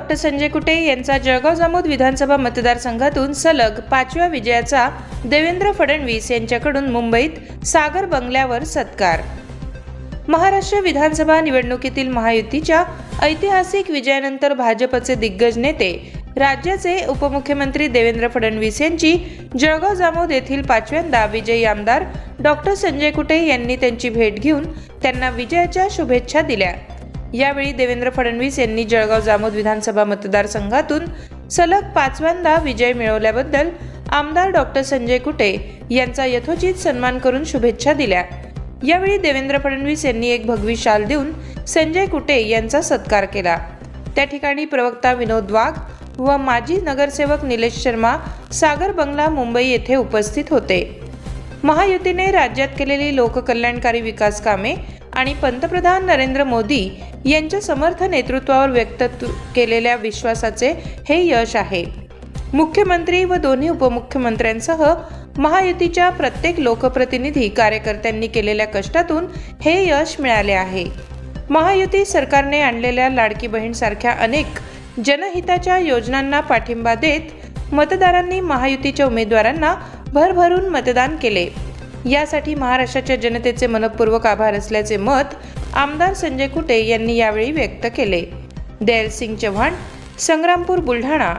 Doctor Sanjay Kute यांचा जळगाव जामोद विधानसभा मतदारसंघातून सलग पाचव्या विजयाचा देवेंद्र फडणवीस यांच्याकडून मुंबईत सागर बंगल्यावर सत्कार. महाराष्ट्र विधानसभा निवडणुकीतील महायुतीच्या ऐतिहासिक विजयानंतर भाजपचे दिग्गज नेते राज्याचे उपमुख्यमंत्री देवेंद्र फडणवीस यांची जळगाव जामोद येथील पाचव्यांदा विजयी आमदार डॉक्टर संजय कुटे यांनी त्यांची भेट घेऊन त्यांना विजयाच्या शुभेच्छा दिल्या. यावेळी देवेंद्र फडणवीस यांनी जळगाव जामोद विधानसभा मतदारसंघातून सलग पाचव्यांदा विजय मिळवल्याबद्दल आमदार डॉक्टर संजय कुटे यांचा यथोचित सन्मान करून शुभेच्छा दिल्या. यावेळी देवेंद्र फडणवीस यांनी एक भगवी शाल देऊन संजय कुटे यांचा सत्कार केला. त्या ठिकाणी प्रवक्ता विनोद वाघ व माजी नगरसेवक निलेश शर्मा सागर बंगला मुंबई येथे उपस्थित होते. महायुतीने राज्यात केलेली लोककल्याणकारी विकास कामे आणि पंतप्रधान नरेंद्र मोदी यांच्या समर्थ नेतृत्वावर व्यक्त केलेल्या विश्वासाचे हे यश आहे. मुख्यमंत्री व दोन्ही उपमुख्यमंत्र्यांसह महायुतीच्या प्रत्येक लोकप्रतिनिधी कार्यकर्त्यांनी केलेल्या कष्टातून हे यश मिळाले आहे. महायुती सरकारने आणलेल्या लाडकी बहीण सारख्या अनेक जनहिताच्या योजनांना पाठिंबा देत मतदारांनी महायुतीच्या उमेदवारांना भरभरून मतदान केले. यासाठी महाराष्ट्राच्या जनतेचे मनपूर्वक आभार असल्याचे मत आमदार संजय कुटे यांनी यावेळी व्यक्त केले. दयाल सिंग चव्हाण संग्रामपूर बुलढाणा